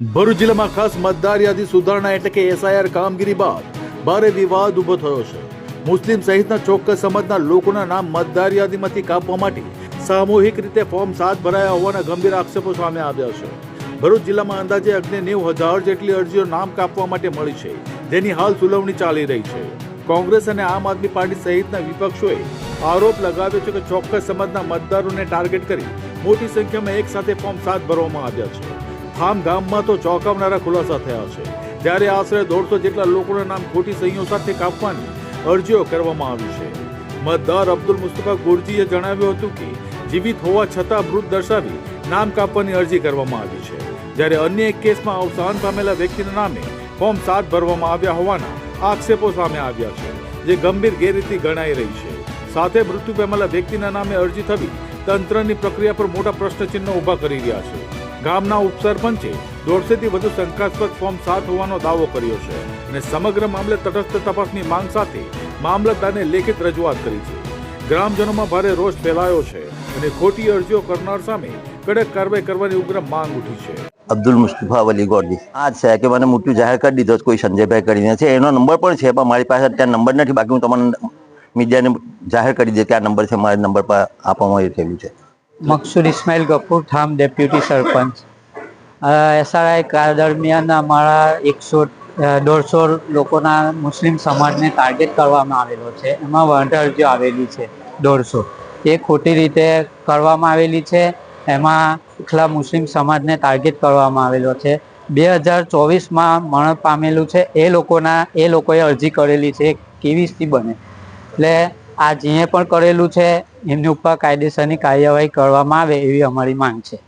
ભરૂચ જિલ્લામાં ખાસ મતદાર યાદી સુધારણા એટલે કે એસઆઈઆર કામગીરી બાદ ભારે વિવાદ ઊભો થયો છે. મુસ્લિમ સહિતના ચોક્કસ સમાજના લોકોના નામ મતદાર યાદીમાંથી કાપવા માટે સામૂહિક રીતે ફોર્મ સાત ભરાયા હોવાના ગંભીર આક્ષેપો સામે આવ્યા છે. ભરૂચ જિલ્લામાં અંદાજે અગ્નિ નેવ હજાર જેટલી અરજીઓ નામ કાપવા માટે મળી છે. જેની હાલ સુલવણી ચાલી રહી છે. કોંગ્રેસ અને આમ આદમી પાર્ટી સહિતના વિપક્ષોએ આરોપ લગાવ્યો છે કે ચોક્કસ સમાજના મતદારોને ટાર્ગેટ કરી મોટી સંખ્યામાં એક સાથે ફોર્મ સાત ભરવામાં આવ્યા છે. ગામમાં તો ચોંકાવનારા ખુલાસા થયા છે. ત્યારે આશરે દોઢસો જેટલા લોકોના નામ ખોટી સહીઓ સાથે કાપવાની અરજીઓ કરવામાં આવી છે. મતદાર અબ્દુલ મુસ્તફા ગુરજીએ જણાવ્યું હતું કે, જીવિત હોવા છતાં મૃત દર્શાવી નામ કાપવાની અરજી કરવામાં આવી છે. જ્યારે અન્ય એક કેસમાં અવસાન પામેલા વ્યક્તિના નામે ફોર્મ સાત ભરવામાં આવ્યા હોવાના આક્ષેપો સામે આવ્યા છે, જે ગંભીર ગેરરીતિ ગણાઈ રહી છે. સાથે મૃત્યુ પામેલા વ્યક્તિના નામે અરજી થવી તંત્રની પ્રક્રિયા પર મોટા પ્રશ્નચિહ્નો ઊભા કરી રહ્યા છે. ગામના ઉપસરપંચે દોઢસોથી વધુ શંકાસ્પદ ફોર્મ સાત હોવાનો દાવો કર્યો છે અને સમગ્ર મામલે તટસ્થ તપાસની માંગ સાથે મામલતદારને લેખિત રજૂઆત કરી છે. ગ્રામજનોમાં ભારે રોષ ફેલાયો છે અને ખોટી અરજીઓ કરનાર સામે કડક કાર્યવાહી કરવાની ઉગ્ર માંગ ઉઠી છે. અબ્દુલ મુસ્તફા વલી ગોડજી આ છે કે મને મૃત્યુ જાહેર કરી દીધો કોઈ સંજયભાઈ કરીને છે. એનો નંબર પણ છે, પણ મારી પાસે અત્યારે નંબર નથી, બાકી હું તમને મીડિયાને જાહેર કરી દે કે આ નંબર છે, મારા નંબર પર આપવામાં થયેલું છે. મકસૂદ ઇસ્માઇલ ગફુર, ઠામ ડેપ્યુટી સરપંચ. એસઆરઆઈ કાળ દરમિયાન અમારા એકસો દોઢસો લોકોના મુસ્લિમ સમાજને ટાર્ગેટ કરવામાં આવેલો છે. એમાં વાંધા અરજીઓ આવેલી છે, દોઢસો. એ ખોટી રીતે કરવામાં આવેલી છે. એમાં એકલા મુસ્લિમ સમાજને ટાર્ગેટ કરવામાં આવેલો છે. બે હજાર ચોવીસમાં મરણ પામેલું છે. એ લોકોના, એ લોકોએ અરજી કરેલી છે કેવી સ્થિતિ બને. એટલે આ જે પણ કરેલું છે, એમની ઉપર કાયદેસરની કાર્યવાહી કરવામાં આવે એવી અમારી માંગ છે.